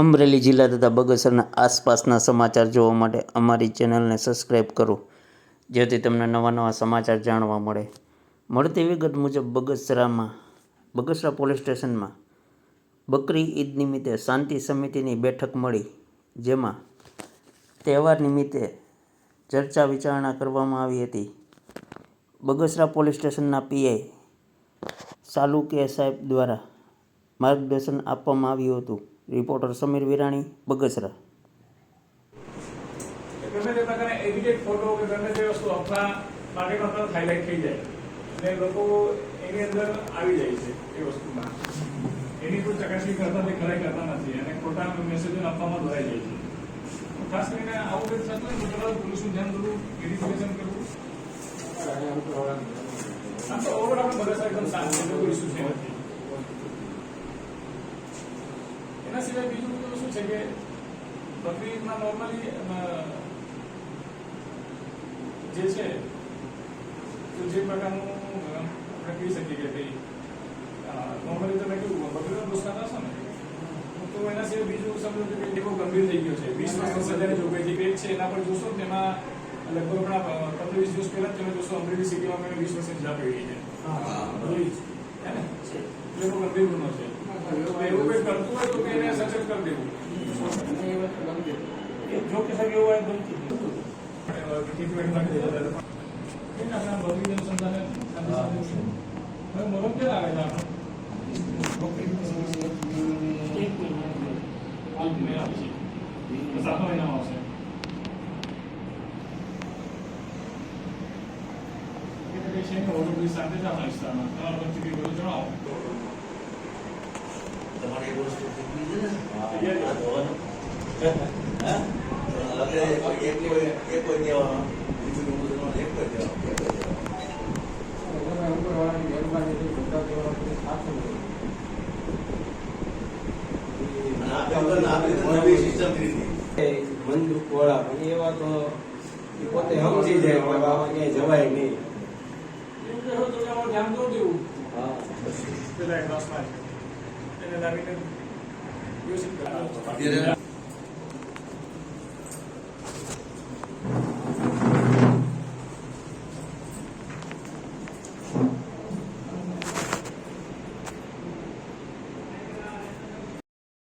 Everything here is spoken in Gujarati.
અમરેલી જિલ્લા તથા બગસરના આસપાસના સમાચાર જોવા માટે અમારી ચેનલને સબસ્ક્રાઈબ કરો, જેથી તમને નવા નવા સમાચાર જાણવા મળે. મળતી વિગત મુજબ બગસરામાં, બગસરા પોલીસ સ્ટેશનમાં બકરી ઈદ નિમિત્તે શાંતિ સમિતિની બેઠક મળી, જેમાં તહેવાર નિમિત્તે ચર્ચા વિચારણા કરવામાં આવી હતી. બગસરા પોલીસ સ્ટેશનના પીઆઈ સાલુકે સાહેબ દ્વારા માર્ગદર્શન આપવામાં આવ્યું હતું. Reporter Samir Virani, Bagasara. Edited photo કે વસ્તુ અફવા માર્કેટમાં હાઇલાઇટ થઈ જાય. અને લોકો એની અંદર આવી જાય છે એ વસ્તુમાં. એની કોઈ ચકાસણી કરતા તે ખરાઈ કરતા નથી અને ખોટા મેસેજો આપવામાં ધરાઈ જાય છે. ખાસ કરીને આવું કંઈક થતું હોય પોલીસનું ધ્યાન દોરવું વેરિફિકેશન કરવું. આમ તો ઓવરઓલ બધા એકદમ સારું કોઈ ઇસ્યુ છે એના સિવાય બીજું કે બકરીદમાં નોર્મલી જે છે તો જે પ્રકારનું આપણે કહી શકીએ કે ભાઈ નોર્મલી તમે કેવું બકરીનો દોષ હશો ને? તો એના સિવાય બીજું સમજો કે ભાઈ એવો ગંભીર થઈ ગયો છે. વીસ વર્ષની સજાની જોગવાઈ પેજ છે. એના પર જોશો તેમાં લગભગ હમણાં પંદર વીસ દિવસ પહેલા જ તમે જોશો અમરેલી સિટીમાં મેં વીસ વર્ષની સજા પડી છે. બહુ ગંભીર ગુનો છે. એવું કંઈ કરતું હોય તો એને સચેત કરી દેવું જો કે સાહેબ એવું હોય તો ટ્રીટમેન્ટ માટે. આપણા હવે મોરમ ક્યારે મહિના પછી. સાતમા મહિનામાં આવશે ઓલું બધી સાથે જ આપણા વિસ્તારમાં. તમારા વચ્ચે કંઈ બધું જણાવો. તમારે એક વસ્તુ શીખવી છે ને? વાળા પણ એવા તો પોતે સમજી જાય કે આમાં ક્યાંય જવાય નહીં. હા en el